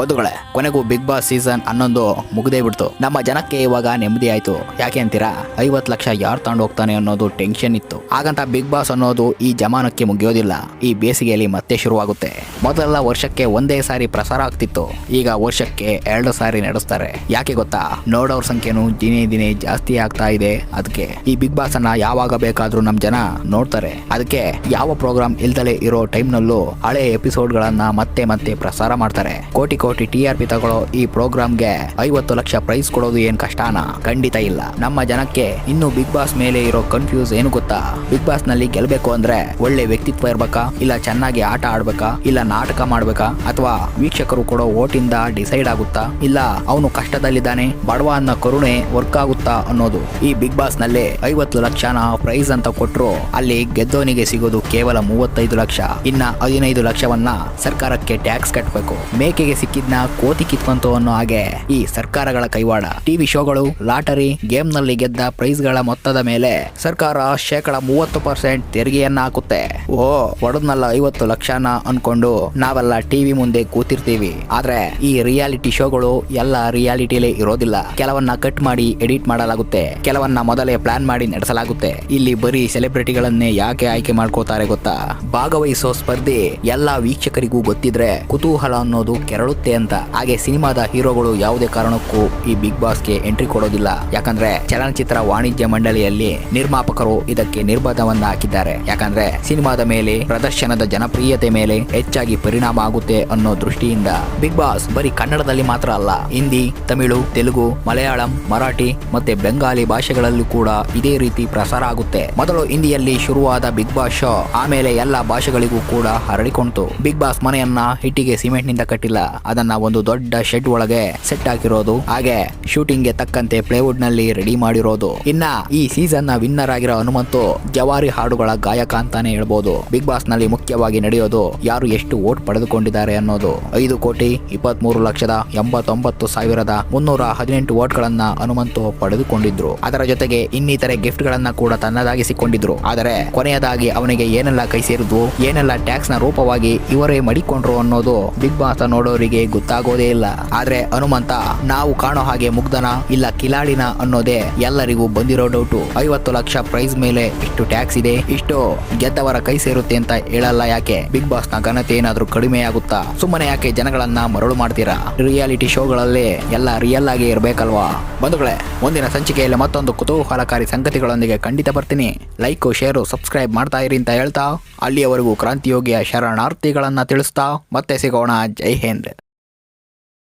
ಬದುಗಳೇ ಕೊನೆಗೂ big boss season ಹನ್ನೊಂದು ಮುಗ್ದೇ ಬಿಡ್ತು. ನಮ್ಮ ಜನಕ್ಕೆ ಇವಾಗ ನೆಮ್ಮದಿ ಆಯ್ತು. ಯಾಕೆ ಅಂತೀರಾ? ಐವತ್ತು ಲಕ್ಷ ಯಾರು ತಗೊಂಡು ಹೋಗ್ತಾನೆ ಅನ್ನೋದು ಟೆನ್ಷನ್ ಇತ್ತು. ಹಾಗಂತ ಬಿಗ್ ಬಾಸ್ ಅನ್ನೋದು ಈ ಜಮಾನಕ್ಕೆ ಮುಗಿಯೋದಿಲ್ಲ. ಈ ಬೇಸಿಗೆಯಲ್ಲಿ ಮತ್ತೆ ಶುರುವಾಗುತ್ತೆ. ಮೊದಲೆಲ್ಲ ವರ್ಷಕ್ಕೆ ಒಂದೇ ಸಾರಿ ಪ್ರಸಾರ ಆಗ್ತಿತ್ತು. ಈಗ ವರ್ಷಕ್ಕೆ ಎರಡು ಸಾರಿ ನಡೆಸ್ತಾರೆ. ಯಾಕೆ ಗೊತ್ತಾ? ನೋಡೋರ್ ಸಂಖ್ಯೆನೂ ದಿನೇ ದಿನೇ ಜಾಸ್ತಿ ಆಗ್ತಾ ಇದೆ ಅದಕ್ಕೆ ಈ ಬಿಗ್ ಬಾಸ್ ಅನ್ನ ಯಾವಾಗ ಬೇಕಾದ್ರೂ ನಮ್ ಜನ ನೋಡ್ತಾರೆ. ಅದಕ್ಕೆ ಯಾವ ಪ್ರೋಗ್ರಾಮ್ ಇಲ್ದಲೇ ಇರೋ ಟೈಮ್ನಲ್ಲೂ ಹಳೆ ಎಪಿಸೋಡ್ಗಳನ್ನ ಮತ್ತೆ ಮತ್ತೆ ಪ್ರಸಾರ ಮಾಡ್ತಾರೆ. ಕೋಟಿ ಕೋಟಿ ಟಿ ಆರ್ ಪಿ ತಗೊಳ್ಳೋ ಈ ಪ್ರೋಗ್ರಾಮ್ಗೆ ಐವತ್ತು ಲಕ್ಷ ಪ್ರೈಸ್ ಕೊಡೋದು ಏನ್ ಕಷ್ಟಾನ? ಖಂಡಿತ ಇಲ್ಲ. ನಮ್ಮ ಜನಕ್ಕೆ ಇನ್ನು ಬಿಗ್ ಬಾಸ್ ಮೇಲೆ ಇರೋ ಕನ್ಫ್ಯೂಸ್ ಏನು ಗೊತ್ತಾ? ಬಿಗ್ ಬಾಸ್ನಲ್ಲಿ ಗೆಲ್ಬೇಕು ಅಂದ್ರೆ ಒಳ್ಳೆ ವ್ಯಕ್ತಿತ್ವ ಇರ್ಬೇಕಾ? ಇಲ್ಲ ಚೆನ್ನಾಗಿ ಆಟ ಆಡ್ಬೇಕಾ? ಇಲ್ಲ ನಾಟಕ ಮಾಡ್ಬೇಕಾ? ಅಥವಾ ವೀಕ್ಷಕರು ಕೊಡೋ ಓಟಿಂದ ಡಿಸೈಡ್ ಆಗುತ್ತಾ? ಇಲ್ಲ ಅವನು ಕಷ್ಟದಲ್ಲಿದ್ದಾನೆ ಬಡವ ಅನ್ನೋ ಕರುಣೆ ವರ್ಕ್ ಆಗುತ್ತಾ ಅನ್ನೋದು. ಈ ಬಿಗ್ ಬಾಸ್ನಲ್ಲಿ ಐವತ್ತು ಲಕ್ಷನ ಪ್ರೈಸ್ ಅಂತ ಕೊಟ್ರು ಅಲ್ಲಿ ಗೆದ್ದೋನಿಗೆ ಸಿಗೋದು ಕೇವಲ ಮೂವತ್ತೈದು ಲಕ್ಷ. ಇನ್ನ ಹದಿನೈದು ಲಕ್ಷವನ್ನ ಸರ್ಕಾರಕ್ಕೆ ಟ್ಯಾಕ್ಸ್ ಕಟ್ಟಬೇಕು ಮೇಕೆಗೆ ಸಿಕ್ಕಿದ್ನ ಕೋತಿ ಕಿತ್ಕೊಂತು ಅನ್ನೋ ಹಾಗೆ ಈ ಸರ್ಕಾರಗಳ ಕೈವಾಡ. ಟಿವಿ ಶೋಗಳು, ಲಾಟರಿ ಗೇಮ್ನಲ್ಲಿ ಗೆದ್ದ ಪ್ರೈಸ್ಗಳ ಮೊತ್ತದ ಮೇಲೆ ಸರ್ಕಾರ ಶೇಕಡ ಮೂವತ್ತು ಪರ್ಸೆಂಟ್ ತೆರಿಗೆಯನ್ನ ಹಾಕುತ್ತೆ. ಓ ಒಡದ್ನಲ್ಲ ಐವತ್ತು ಲಕ್ಷನ ಅನ್ಕೊಂಡು ನಾವೆಲ್ಲ ಟಿವಿ ಮುಂದೆ ಕೂತಿರ್ತೀವಿ. ಆದ್ರೆ ಈ ರಿಯಾಲಿಟಿ ಶೋಗಳು ಎಲ್ಲ ರಿಯಾಲಿಟಿಲಿ ಇರೋದಿಲ್ಲ. ಕೆಲವನ್ನ ಕಟ್ ಮಾಡಿ ಎಡಿಟ್ ಮಾಡಲಾಗುತ್ತೆ. ಕೆಲವನ್ನ ಮೊದಲೇ ಪ್ಲಾನ್ ಮಾಡಿ ನಡೆಸಲಾಗುತ್ತೆ. ಇಲ್ಲಿ ಬರೀ ಸೆಲೆಬ್ರಿಟಿಗಳನ್ನೇ ಯಾಕೆ ಆಯ್ಕೆ ಮಾಡ್ಕೋತಾರೆ? ಗೊತ್ತಾ? ಭಾಗವಹಿಸೋ ಸ್ಪರ್ಧೆ ಎಲ್ಲಾ ವೀಕ್ಷಕರಿಗೂ ಗೊತ್ತಿದ್ರೆ ಕುತೂಹಲ ಅನ್ನೋದು ಕೆರಳುತ್ತೆ ಅಂತ. ಹಾಗೆ ಸಿನಿಮಾದ ಹೀರೋಗಳು ಯಾವುದೇ ಕಾರಣಕ್ಕೂ ಈ ಬಿಗ್ ಬಾಸ್ಗೆ ಎಂಟ್ರಿ ಕೊಡೋದಿಲ್ಲ. ಯಾಕಂದ್ರೆ ಚಲನಚಿತ್ರ ವಾಣಿಜ್ಯ ಮಂಡಳಿಯಲ್ಲಿ ನಿರ್ಮಾಪಕರು ಇದಕ್ಕೆ ನಿರ್ಬಂಧವನ್ನ ಹಾಕಿದ್ದಾರೆ. ಯಾಕಂದ್ರೆ ಸಿನಿಮಾದ ಮೇಲೆ, ಪ್ರದರ್ಶನದ ಜನಪ್ರಿಯತೆ ಮೇಲೆ ಹೆಚ್ಚಾಗಿ ಪರಿಣಾಮ ಆಗುತ್ತೆ ಅನ್ನೋ ದೃಷ್ಟಿಯಿಂದ ಬಿಗ್ ಬಾಸ್ ಬರೀ ಕನ್ನಡದಲ್ಲಿ ಮಾತ್ರ ಅಲ್ಲ, ಹಿಂದಿ, ತಮಿಳು, ತೆಲುಗು, ಮಲಯಾಳಂ, ಮರಾಠಿ ಮತ್ತೆ ಬೆಂಗಾಲಿ ಭಾಷೆಗಳಲ್ಲೂ ಕೂಡ ಇದೇ ರೀತಿ ಪ್ರಸಾರ ಆಗುತ್ತೆ. ಮೊದಲು ಹಿಂದಿಯಲ್ಲಿ ಶುರುವಾದ ಬಿಗ್ ಬಾಸ್ ಶೋ ಆಮೇಲೆ ಎಲ್ಲ ಭಾಷೆಗಳಿಗೂ ಕೂಡ ಹರಡಿಕೊಂಡಿತು ಬಿಗ್ ಬಾಸ್ ಮನೆಯನ್ನ ಹಿಟ್ಟಿಗೆ ಸಿಮೆಂಟ್ನಿಂದ ಕಟ್ಟಿಲ್ಲ. ಅದನ್ನ ಒಂದು ದೊಡ್ಡ ಶೆಡ್ ಒಳಗೆ ಸೆಟ್ ಹಾಕಿರೋದು. ಹಾಗೆ ಶೂಟಿಂಗ್ಗೆ ತಕ್ಕಂತೆ ಪ್ಲೇವುಡ್ನಲ್ಲಿ ರೆಡಿ ಮಾಡಿರೋದು. ಇನ್ನ ಈ ಸೀಸನ್ನ ವಿನ್ನರ್ ಆಗಿರೋ ಹನುಮಂತು ಜವಾರಿ ಹಾಡುಗಳ ಗಾಯಕ ಅಂತಾನೆ ಹೇಳ್ಬೋದು. ಬಿಗ್ ಬಾಸ್ನಲ್ಲಿ ಮುಖ್ಯವಾಗಿ ನಡೆಯೋದು ಯಾರು ಎಷ್ಟು ವೋಟ್ ಪಡೆದುಕೊಂಡಿದ್ದಾರೆ ಅನ್ನೋದು. ಐದು ಕೋಟಿ ಇಪ್ಪತ್ತ್ ಮೂರು ಲಕ್ಷದ ಎಂಬತ್ತೊಂಬತ್ತು ಸಾವಿರದ ಮುನ್ನೂರ ಹದಿನೆಂಟು ವೋಟ್ ಗಳನ್ನ ಹನುಮಂತು ಪಡೆದುಕೊಂಡಿದ್ರು. ಅದರ ಜೊತೆಗೆ ಇನ್ನಿತರೆ ಗಿಫ್ಟ್ ಗಳನ್ನ ಕೂಡ ತನ್ನದಾಗಿಸಿಕೊಂಡಿದ್ರು. ಆದರೆ ಕೊನೆಯದಾಗಿ ಅವನಿಗೆ ಏನೆಲ್ಲ ಕೈ ಸೇರಿದ್ವು, ಏನೆಲ್ಲ ಟ್ಯಾಕ್ಸ್ನ ರೂಪವಾಗಿ ಇವರೇ ಮಡಿಕೊಂಡ್ರು ಅನ್ನೋದು ಬಿಗ್ ಬಾಸ್ ನೋಡೋರಿಗೆ ಗೊತ್ತಾಗೋದೇ ಇಲ್ಲ. ಆದ್ರೆ ಹನುಮಂತ, ನಾವು ಕಾಣೋ ಹಾಗೆ ಮುಗ್ಧನ ಇಲ್ಲ ಕಿಲಾಡಿನ ಅನ್ನೋದೇ ಎಲ್ಲರಿಗೂ ಬಂದಿರೋ ಡೌಟು ಐವತ್ತು ಲಕ್ಷ ಪ್ರೈಸ್ ಮೇಲೆ ಇಷ್ಟು ಟ್ಯಾಕ್ಸ್ ಇದೆ, ಇಷ್ಟು ಗೆದ್ದವರ ಕೈ ಸೇರುತ್ತೆ ಅಂತ ಹೇಳಲ್ಲ ಯಾಕೆ? ಬಿಗ್ ಬಾಸ್ನ ಘನತೆ ಏನಾದ್ರೂ ಕಡಿಮೆ ಆಗುತ್ತಾ? ಸುಮ್ಮನೆ ಯಾಕೆ ಜನಗಳನ್ನ ಮರಳು ಮಾಡ್ತೀರಾ? ರಿಯಾಲಿಟಿ ಶೋಗಳಲ್ಲಿ ಎಲ್ಲ ರಿಯಲ್ ಆಗಿ ಇರ್ಬೇಕಲ್ವಾ? ಬಂಧುಗಳೇ, ಮುಂದಿನ ಸಂಚಿಕೆಯಲ್ಲಿ ಮತ್ತೊಂದು ಕುತೂಹಲಕಾರಿ ಸಂಗತಿಗಳೊಂದಿಗೆ ಖಂಡಿತ ಬರ್ತೀನಿ. ಲೈಕ್ ಶೇರು ಸಬ್ಸ್ಕ್ರೈಬ್ ಮಾಡ್ತಾ ಇರಿ ಅಂತ ಹೇಳ್ತಾ ಅಲ್ಲಿಯವರೆಗೂ ಕ್ರಾಂತಿಯೋಗಿಯ ಶರಣಾರ್ಥಿಗಳನ್ನು ತಿಳಿಸ್ತಾ ಮತ್ತೆ ಸಿಗೋಣ. ಜೈ ಹಿಂದ್.